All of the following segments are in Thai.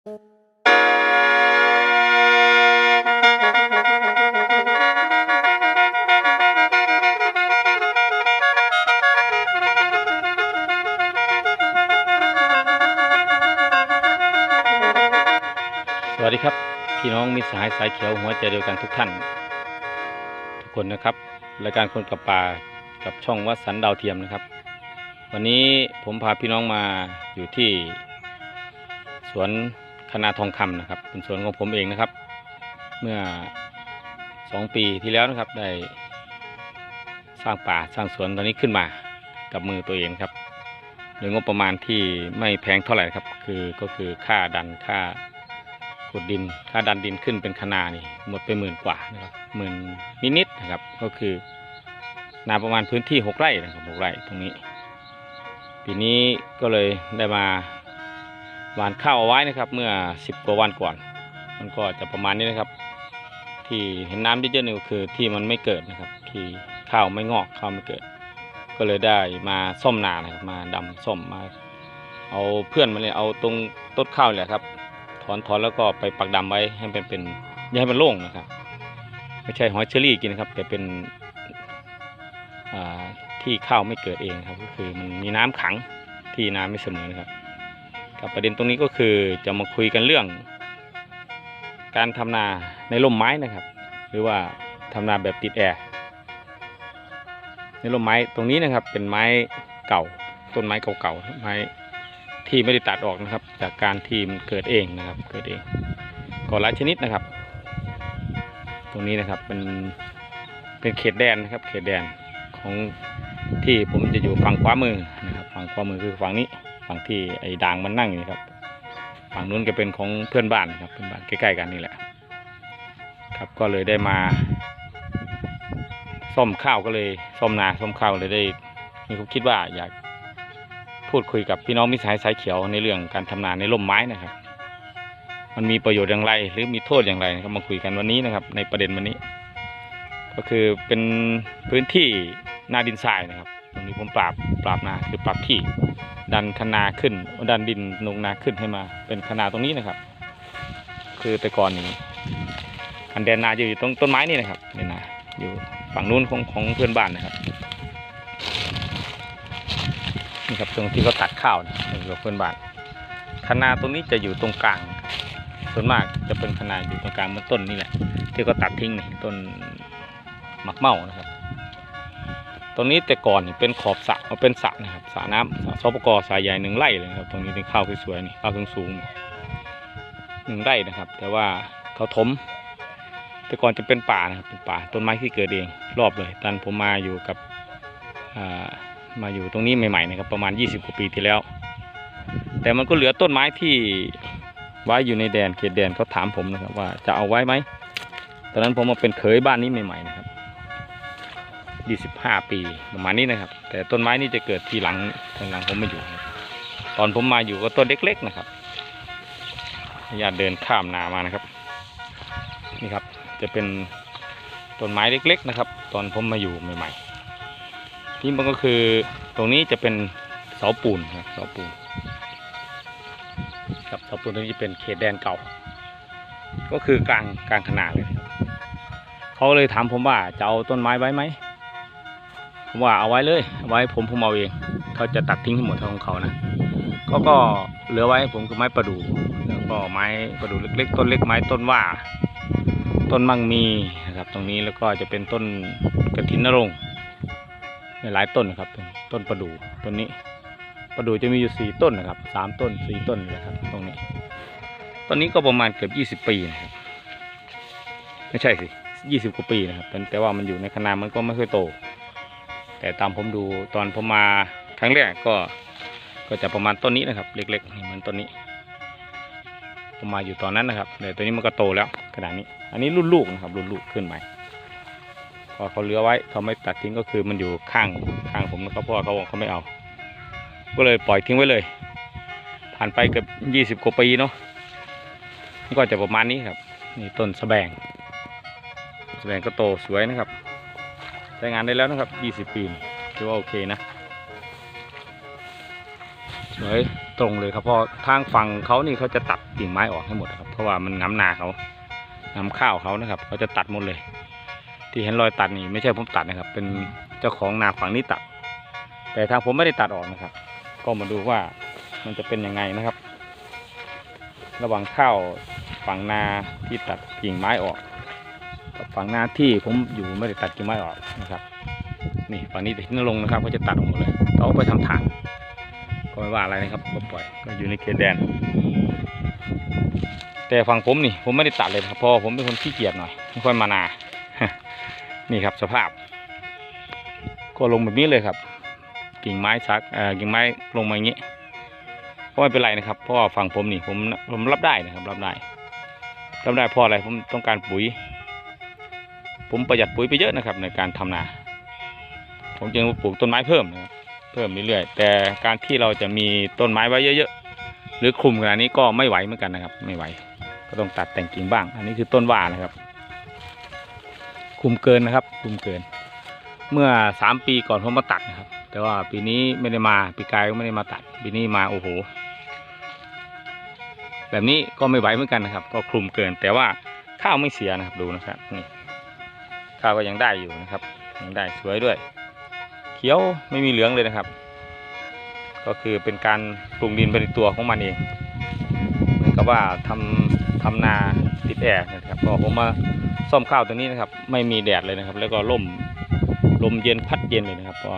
สวัสดีครับ พี่น้องมิสหายสายเขียวหัวใจเดียวกันทุกท่าน ทุกคนนะครับรายการคนกับป่ากับช่องวัดสันดาวเทียมนะครับ วันนี้ผมพาพี่น้องมาอยู่ที่ สวน คณะทองคำนะครับ เป็นสวนของผมเองนะครับ เมื่อสองปีที่แล้วนะครับได้สร้างป่าสร้างสวนตอนนี้ขึ้นมากับมือตัวเองครับโดยงบประมาณที่ไม่แพงเท่าไหร่ครับ คือก็คือค่าดันค่าขุดดิน ค่าดันดินขึ้นเป็นคนานี่หมดไปหมื่นกว่านะครับหมื่นนิดๆนะครับ ก็คือนาประมาณพื้นที่หกไร่นะครับหกไร่ตรงนี้ ปีนี้ก็เลยได้มา หวานข้าวเอาไว้นะครับ เมื่อสิบกว่าวันก่อน มันก็จะประมาณนี้นะครับ ที่เห็นน้ำเยอะๆนี่ก็คือที่มันไม่เกิดนะครับ ที่ข้าวไม่งอกข้าวไม่เกิด ก็เลยได้มาซ่อมนานะครับมาดำซ่อมมา เอาเพื่อนมาเลยเอาตรงต้นข้าวแหละครับ ถอนถอนแล้วก็ไปปักดำไว้ให้เป็นเป็นอย่าให้มันโล่งนะครับ ไม่ใช่หอยเชอรี่กินนะครับ แต่เป็นที่ข้าวไม่เกิดเองครับ ก็คือมันมีน้ำขังที่น้ำไม่เสมอนะครับ กับประเด็นตรงนี้ก็คือจะมาคุยกันเรื่อง การทำนาในร่มไม้นะครับ หรือว่าทำนาแบบติดแอร์ในร่มไม้ตรงนี้นะครับเป็นไม้เก่าต้นไม้เก่าๆไม้ที่ไม่ได้ตัดออกนะครับ จากการที่มันเกิดเองนะครับ เกิดเองก็หลายชนิดนะครับ ตรงนี้นะครับเป็นเป็นเขตแดนนะครับ เขตแดนของที่ผมจะอยู่ฝั่งขวามือนะครับ ฝั่งขวามือคือฝั่งนี้ ฝั่งที่ไอ้ด่างมันนั่งอยู่นะครับ ฝั่งนู้นก็เป็นของเพื่อนบ้านนะครับเพื่อนบ้านใกล้ๆกันนี่แหละ ครับก็เลยได้มาซ่อมข้าวก็เลยซ่อมนาซ่อมข้าวเลยได้มีความคิดว่าอยากพูดคุยกับพี่น้องมิสายสายเขียวในเรื่องการทำนาในร่มไม้นะครับ มันมีประโยชน์อย่างไร หรือมีโทษอย่างไรนะครับมาคุยกันวันนี้นะครับ ในประเด็นวันนี้ ก็คือเป็นพื้นที่นาดินทรายนะครับ ตรงนี้ผมปราบปราบนาคือปรับที่ ดันคนาขึ้น ดันดินลงนาขึ้นให้มา เป็นคนาตรงนี้นะครับ คือแต่ก่อนนี้อันแดนนาจะอยู่ตรงต้นไม้นี่นะครับเดนนาอยู่ฝั่งนู้นของของเพื่อนบ้านนะครับนี่ครับตรงที่เขาตัดข้าวนะนี่กับเพื่อนบ้านคณาตรงนี้จะอยู่ตรงกลาง ส่วนมากจะเป็นคณาอยู่ตรงกลางเหมือนต้นนี่แหละ ที่เขาตัดทิ้งนี่ต้นหมักเมานะครับ ตรงนี้แต่ก่อนนี่เป็นขอบสระเอาเป็นสระนะครับสระน้ำสระซปกสายใหญ่หนึ่งไร่เลยครับ ตรงนี้เป็นข้าวสวยๆนี่ข้าวสูงๆหนึ่งไร่นะครับ แต่ว่าเขาถม แต่ก่อนจะเป็นป่านะครับเป็นป่าต้นไม้ที่เกิดเองรอบเลยตอนผมมาอยู่กับามาอยู่ตรงนี้ใหม่ๆนะครับประมาณ 20กว่าปีที่แล้ว แต่มันก็เหลือต้นไม้ที่ไว้อยู่ในแดนเขตแดนเขาถามผมนะครับ ว่าจะเอาไว้ไหมตอนนั้นผมมาเป็นเขยบ้านนี้ใหม่ๆนะครับ 25 ปีประมาณนี้นะครับ แต่ต้นไม้นี่จะเกิดทีหลังทางหลังผมไม่อยู่ตอนผมมาอยู่ก็ต้นเล็กๆนะครับญาติเดินข้ามนามานะครับ นี่ครับจะเป็นต้นไม้เล็ก ๆ นะครับ ตอนผมมาอยู่ใหม่ๆที่มันก็คือตรงนี้จะเป็นเสาปูนครับเสาปูนครับเสาปูนตรงนี้จะเป็นเขตแดนเก่า ก็คือกลางกลางขนาดเลยเขาเลยถามผมว่าจะเอาต้นไม้ไว้ไหม ผมว่าเอาไว้เลยเอาไว้ผมผมเอาเองเขาจะตัดทิ้งให้งหมดของเขานะก็ก็เหลือไว้ผมคือไม้ประดู่แล้วก็ไม้ประดู่เล็ก ๆ ต้นเล็กไม้ต้นว่า ต้นมังมีนะครับ ตรงนี้แล้วก็จะเป็นต้นกระถินนรงหลายต้นนะครับเป็นต้นประดู่ต้นนี้ ประดู่จะมีอยู่สี่ต้นนะครับสามต้นสี่ต้นนะครับ ตรงนี้ต้นนี้ก็ประมาณเกือบยี่สิบปีนะครับไม่ใช่สิยี่สิบกว่าปีนะครับแต่ว่ามันอยู่ในคณะมันก็ไม่ค่อยโต แต่ตามผมดูตอนผมมาครั้งแรกก็ก็จะประมาณต้นนี้นะครับ เล็กๆนี่เหมือนต้นนี้ผมมาอยู่ตอนนั้นนะครับแต่ตัวนี้มันก็โตแล้วขนาดนี้ อันนี้รุ่นลูกนะครับ รุ่นลูกขึ้นใหม่พอเขาเลือไว้เขาไม่ตัดทิ้งก็คือมันอยู่ข้างข้างผมนะครับเพราะว่าเขาบอกเขาไม่เอา ก็เลยปล่อยทิ้งไว้เลย ผ่านไปเกือบยี่สิบกว่าปีเนาะก็จะประมาณนี้ครับนี่ต้นสแบงสแบงก็โตสวยนะครับ ใช้งานได้แล้วนะครับยี่สิบปีถือว่าโอเคนะสวยตรงเลยครับเพราะทางฝั่งเขานี่เขาจะตัดกิ่งไม้ออกให้หมดครับ เพราะว่ามันง้ำนาเขาง้ำข้าวเขานะครับเขาจะตัดหมดเลย ที่เห็นรอยตัดนี่ไม่ใช่ผมตัดนะครับ เป็นเจ้าของนาฝั่งนี้ตัด แต่ทางผมไม่ได้ตัดออกนะครับ ก็มาดูว่ามันจะเป็นยังไงนะครับ ระหว่างข้าวฝั่งนาที่ตัดกิ่งไม้ออก ฝั่งหน้าที่ผมอยู่ไม่ได้ตัดกิ่งไม้ออกนะครับนี่ฝั่งนี้ที่นลงนะครับเขาจะตัดออกหมดเลยเอาไปทำทางก็ไม่ว่าอะไรนะครับก็ปล่อยก็อยู่ในเขตแดน แต่ฝั่งผมนี่ผมไม่ได้ตัดเลยครับเพราะผมเป็นคนขี้เกียจหน่อยไม่ค่อยมานา นี่ครับสภาพ ก็ลงแบบนี้เลยครับ กิ่งไม้ซักเอ่อกิ่งไม้ลงมาอย่างนี้ก็ไม่เป็นไรนะครับเพราะฝั่งผมนี่ผมผมรับได้นะครับ รับได้รับได้เพราะอะไรผมต้องการปุ๋ย ผมประหยัดปุ๋ยไปเยอะนะครับในการทำนา ผมจึงปลูกต้นไม้เพิ่มนะครับเพิ่มเรื่อยๆแต่การที่เราจะมีต้นไม้ไว้เยอะๆหรือคลุมขนาดนี้ก็ไม่ไหวเหมือนกันนะครับ ไม่ไหว ก็ต้องตัดแต่งกิ่งบ้าง อันนี้คือต้นว่านะครับคุมเกินนะครับคุมเกิน เมื่อสามปีก่อนผมมาตัดนะครับ แต่ว่าปีนี้ไม่ได้มาปีกายก็ไม่ได้มาตัดปีนี้มาโอ้โห แบบนี้ก็ไม่ไหวเหมือนกันนะครับ ก็คลุมเกิน แต่ว่าข้าวไม่เสียนะครับดูนะครับนี่ ข้าวก็ยังได้อยู่นะครับ ยังได้สวยด้วย เขียวไม่มีเหลืองเลยนะครับ ก็คือเป็นการปรุงดินไปในตัวของมันเองเหมือนกับว่าทำทำนาติดแอร์นะครับพอผมมาซ่อมข้าวตัวนี้นะครับ ไม่มีแดดเลยนะครับ แล้วก็ลมลมเย็นพัดเย็นเลยนะครับก็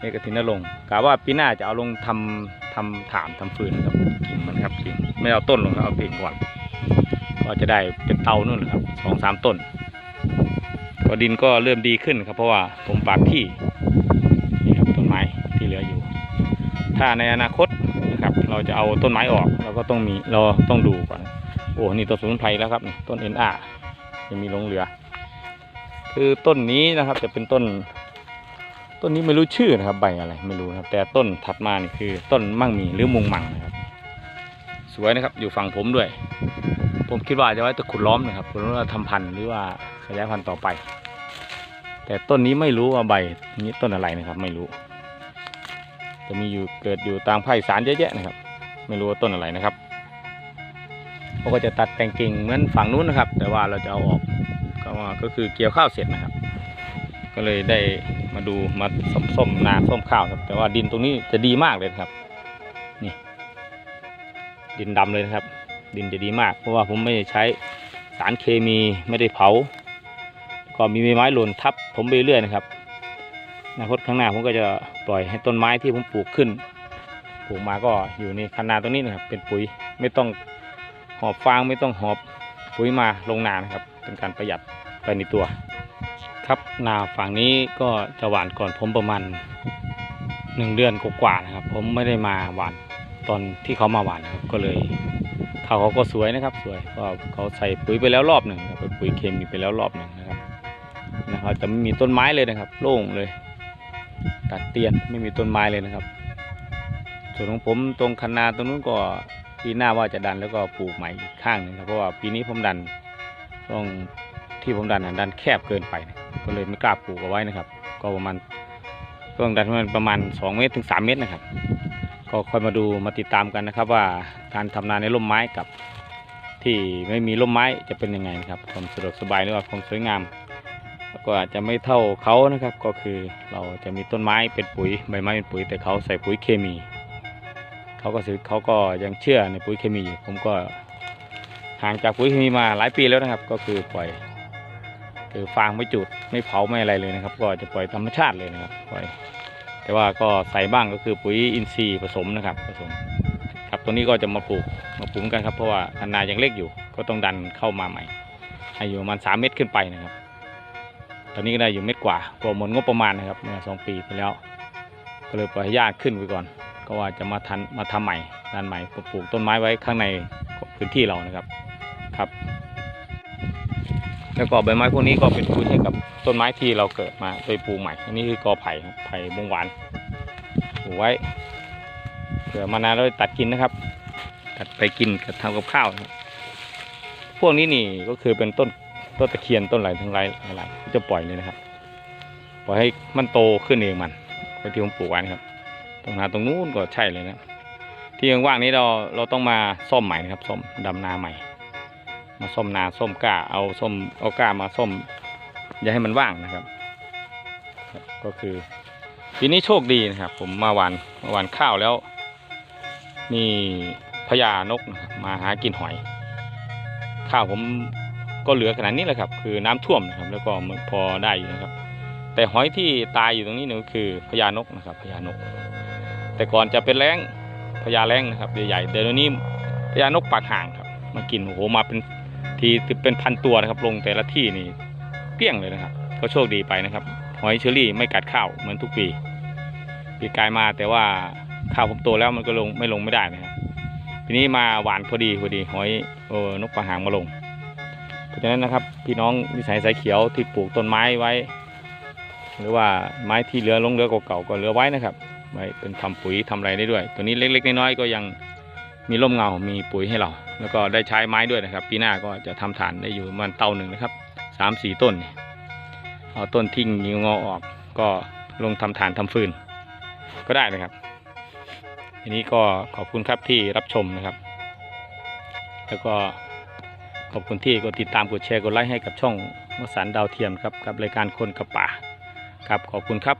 นี่กระถินนรงกะว่าปีหน้าจะเอาลงทำทำถามทำฟืนนะครับกิ่งมันครับกิ่งไม่เอาต้นลงเอากิ่งก่อน ก็จะได้เป็นเตานู่นนะครับสองสามต้น ก็ดินก็เริ่มดีขึ้นครับเพราะว่าผมปาดที่นี่ครับต้นไม้ที่เหลืออยู่ ถ้าในอนาคตนะครับ เราจะเอาต้นไม้ออกเราก็ต้องมีเราต้องดูก่อน โอ้นี่ต้นสมุนไพรแล้วครับนี่ต้นเอ็นอายังมีหลงเหลือ คือต้นนี้นะครับจะเป็นต้น ต้นนี้ไม่รู้ชื่อนะครับใบอะไรไม่รู้นะครับแต่ต้นถัดมานี่คือต้นมั่งมีหรือมุงมังนะครับ สวยนะครับอยู่ฝั่งผมด้วย ผมคิดว่าจะไว้ตะขุดล้อมนะครับผมว่าทำพันธุ์หรือว่าขยายพันธุ์ต่อไป แต่ต้นนี้ไม่รู้ว่าใบนี้ต้นอะไรนะครับไม่รู้ จะมีอยู่เกิดอยู่ตามภาคสานเยอะแยะนะครับ ไม่รู้ว่าต้นอะไรนะครับเขาก็จะตัดแต่งกิ่งเหมือนฝั่งนู้นนะครับ แต่ว่าเราจะเอาออกก็ว่าก็คือเกี่ยวข้าวเสร็จนะครับ ก็เลยได้มาดูมาส้มส้มนาส้มข้าวครับ แต่ว่าดินตรงนี้จะดีมากเลยครับ นี่ ดินดำเลยนะครับ ดินจะดีมาก เพราะว่าผมไม่ได้ใช้สารเคมีไม่ได้เผา ก็มีไม้หล่นทับผมไปเรื่อยนะครับอนาคตข้างหน้าผมก็จะปล่อยให้ต้นไม้ที่ผมปลูกขึ้นปลูกมาก็อยู่ในคันนาตรงนี้นะครับ เป็นปุ๋ยไม่ต้องหอบฟางไม่ต้องหอบปุ๋ยมาลงนานะครับ เป็นการประหยัดไปในตัว ครับนาฝั่งนี้ก็จะหวานก่อนผมประมาณหนึ่งเดือนกว่าๆนะครับ ผมไม่ได้มาหวานตอนที่เขามาหวานครับก็เลย ข้าวเขาก็สวยนะครับ สวยก็เขาใส่ปุ๋ยไปแล้วรอบหนึ่งนะครับเป็นปุ๋ยเคมีไปแล้วรอบหนึ่งนะครับนะครับจะไม่มีต้นไม้เลยนะครับ โล่งเลย ตัดเตียนไม่มีต้นไม้เลยนะครับ ส่วนของผมตรงคันนาตรงนู้นก็ปีหน้าว่าจะดันแล้วก็ปลูกใหม่อีกข้างนึงครับเพราะว่าปีนี้ผมดันตรงที่ผมดันดันแคบเกินไปนะก็เลยไม่กล้าปลูกเอาไว้นะครับ ก็ประมาณต้องดันมันประมาณ 2 เมตรถึง 3 เมตรนะครับ ก็ค่อยมาดูมาติดตามกันนะครับ ว่าการทำนาในร่มไม้กับ ที่ไม่มีร่มไม้จะเป็นยังไงนะครับ ความสะดวกสบายหรือว่าความสวยงามก็อาจจะไม่เท่าเขานะครับ ก็คือเราจะมีต้นไม้เป็นปุ๋ยใบไม้เป็นปุ๋ย แต่เขาใส่ปุ๋ยเคมีเขาก็ซื้อเขาก็ยังเชื่อในปุ๋ยเคมีอยู่ผมก็ห่างจากปุ๋ยเคมีมาหลายปีแล้วนะครับ ก็คือปล่อย คือฟางไม่จุดไม่เผาไม่อะไรเลยนะครับ ก็จะปล่อยธรรมชาติเลยนะครับปล่อย แต่ว่าก็ใส่บ้างก็คือปุ๋ยอินทรีย์ผสมนะครับผสม ครับตัวนี้ก็จะมาปลูกมาปลูกกันครับเพราะว่าคันนายังเล็กอยู่ ก็ต้องดันเข้ามาใหม่ ให้อยู่ประมาณสามเมตรขึ้นไปนะครับ ตอนนี้ก็ได้อยู่เม็ดกว่าก็หมดงบประมาณนะครับเมื่อสองปีไปแล้ว ก็เลยปล่อยให้ญาติขึ้นไปก่อน ก็ว่าจะมาทันมาทำใหม่ด้านใหม่ปลูกต้นไม้ไว้ข้างในพื้นที่เรานะครับครับ แล้วก็ใบไม้พวกนี้ก็เป็นปุ๋ยให้กับต้นไม้ที่เราเกิดมาโดยปลูกใหม่ อันนี้คือกอไผ่ไผ่บงหวานปลูกไว้เผื่อมานานเราตัดกินนะครับ ตัดไปกินกับทำกับข้าวนะครับพวกนี้นี่ก็คือเป็นต้นต้นตะเคียนต้นอะไรทั้งหลายหลายๆจะปล่อยเลยนะครับ ปล่อยให้มันโตขึ้นเองมันไปที่ผมปลูกไว้นะครับ ตรงนาตรงนู้นก็ใช่เลยนะ ที่ว่างๆนี้เราเราต้องมาซ่อมใหม่นะครับซ่อมดำนาใหม่ มาซ่อมนาซ่อมกล้าเอาส้มเอากล้ามาซ่อมอย่าให้มันว่างนะครับ ก็คือปีนี้โชคดีนะครับ ผมมาหวานมาหวานข้าวแล้วมีพญานกมาหากินหอย ข้าวผมก็เหลือขนาดนี้แหละครับ คือน้ำท่วมนะครับ แล้วก็พอได้อยู่นะครับ แต่หอยที่ตายอยู่ตรงนี้เนี่ยคือพญานกนะครับพญานก แต่ก่อนจะเป็นแรงพญาแรงนะครับใหญ่ๆเดี๋ยวนี้พญานกปากห่างครับมากินโอ้โหมาเป็น ทีเป็นพันตัวนะครับ ลงแต่ละที่นี่เกลี้ยงเลยนะครับ ก็โชคดีไปนะครับ หอยเชอรี่ไม่กัดข้าวเหมือนทุกปีปีกายมาแต่ว่าข้าวผมโตแล้วมันก็ลงไม่ลงไม่ได้นะครับทีนี้มาหวานพอดีพอดีหอยเออนกปลาหางมาลง เพราะฉะนั้นนะครับ พี่น้องวิสัยสายเขียวที่ปลูกต้นไม้ไว้ หรือว่าไม้ที่เหลือลงเหลือเก่าๆก็เหลือไว้นะครับไว้เป็นทำปุ๋ยทำอะไรได้ด้วย ตัวนี้เล็กๆน้อยๆก็ยัง มีร่มเงา มีปุ๋ยให้เรา แล้วก็ได้ใช้ไม้ด้วยนะครับ ปีหน้าก็จะทำฐานได้อยู่ประมันเตาหนึ่งนะครับสามสี่ต้น เอาต้นทิ้งงิวงอออก ก็ลงทำฐานทำฟืน ก็ได้นะครับทีนี้ก็ขอบคุณครับที่รับชมนะครับ แล้วก็ขอบคุณที่กดติดตามกดแชร์กดไลค์ให้กับช่องวสันต์ดาวเทียมครับกับรายการคนกับป่าครับขอบคุณครับ